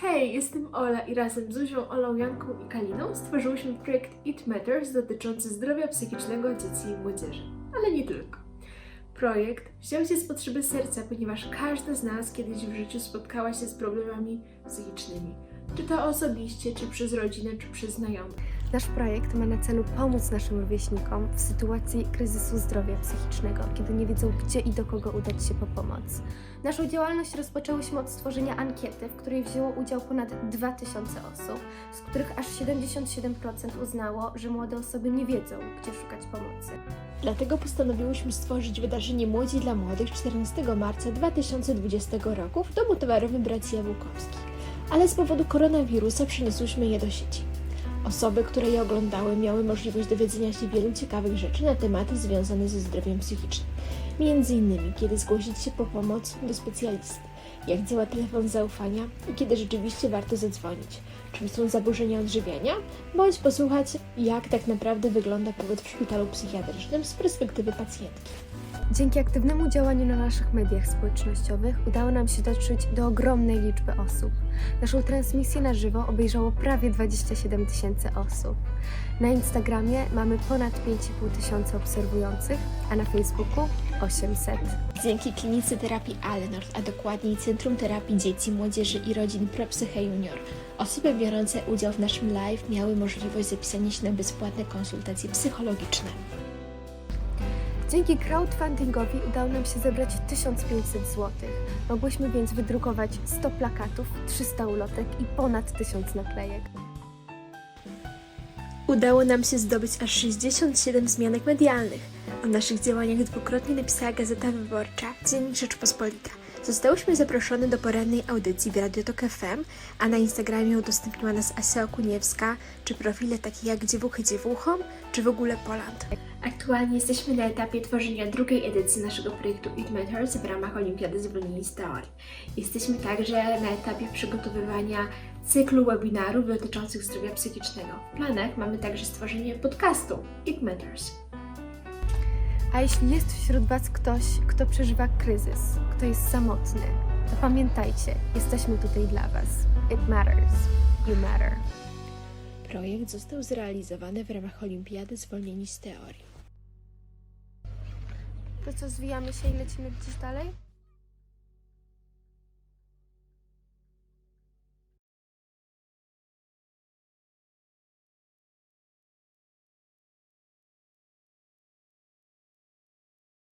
Hej, jestem Ola i razem z Zuzią, Olą, Janką i Kaliną stworzyłyśmy projekt It Matters dotyczący zdrowia psychicznego dzieci i młodzieży. Ale nie tylko. Projekt wziął się z potrzeby serca, ponieważ każda z nas kiedyś w życiu spotkała się z problemami psychicznymi. Czy to osobiście, czy przez rodzinę, czy przez znajomych. Nasz projekt ma na celu pomóc naszym rówieśnikom w sytuacji kryzysu zdrowia psychicznego, kiedy nie wiedzą gdzie i do kogo udać się po pomoc. Naszą działalność rozpoczęłyśmy od stworzenia ankiety, w której wzięło udział ponad 2000 osób, z których aż 77% uznało, że młode osoby nie wiedzą, gdzie szukać pomocy. Dlatego postanowiłyśmy stworzyć wydarzenie Młodzi dla Młodych 14 marca 2020 roku w Domu Towarowym Braci Jabłkowskich. Ale z powodu koronawirusa przeniosłyśmy je do sieci. Osoby, które je oglądały, miały możliwość dowiedzenia się wielu ciekawych rzeczy na tematy związane ze zdrowiem psychicznym. Między innymi, kiedy zgłosić się po pomoc do specjalisty, jak działa telefon zaufania i kiedy rzeczywiście warto zadzwonić, czym są zaburzenia odżywiania, bądź posłuchać, jak tak naprawdę wygląda pobyt w szpitalu psychiatrycznym z perspektywy pacjentki. Dzięki aktywnemu działaniu na naszych mediach społecznościowych udało nam się dotrzeć do ogromnej liczby osób. Naszą transmisję na żywo obejrzało prawie 27 tysięcy osób. Na Instagramie mamy ponad 5,5 tysiąca obserwujących, a na Facebooku 800. Dzięki klinice terapii Alenord, a dokładniej Centrum Terapii Dzieci, Młodzieży i Rodzin ProPsyche Junior, osoby biorące udział w naszym live miały możliwość zapisania się na bezpłatne konsultacje psychologiczne. Dzięki crowdfundingowi udało nam się zebrać 1500 zł. Mogłyśmy więc wydrukować 100 plakatów, 300 ulotek i ponad 1000 naklejek. Udało nam się zdobyć aż 67 zmianek medialnych. O naszych działaniach dwukrotnie napisała Gazeta Wyborcza, Dziennik Rzeczpospolita. Zostałyśmy zaproszone do porannej audycji w Radiotok FM, a na Instagramie udostępniła nas Asia Okuniewska, czy profile takie jak Dziewuchy Dziewuchom, czy w ogóle Poland. Aktualnie jesteśmy na etapie tworzenia drugiej edycji naszego projektu It Matters w ramach Olimpiady Zwolnieni z Teorii. Jesteśmy także na etapie przygotowywania cyklu webinarów dotyczących zdrowia psychicznego. W planach mamy także stworzenie podcastu It Matters. A jeśli jest wśród Was ktoś, kto przeżywa kryzys, kto jest samotny, to pamiętajcie, jesteśmy tutaj dla Was. It matters. You matter. Projekt został zrealizowany w ramach Olimpiady Zwolnieni z Teorii. To co, zwijamy się i lecimy gdzieś dalej?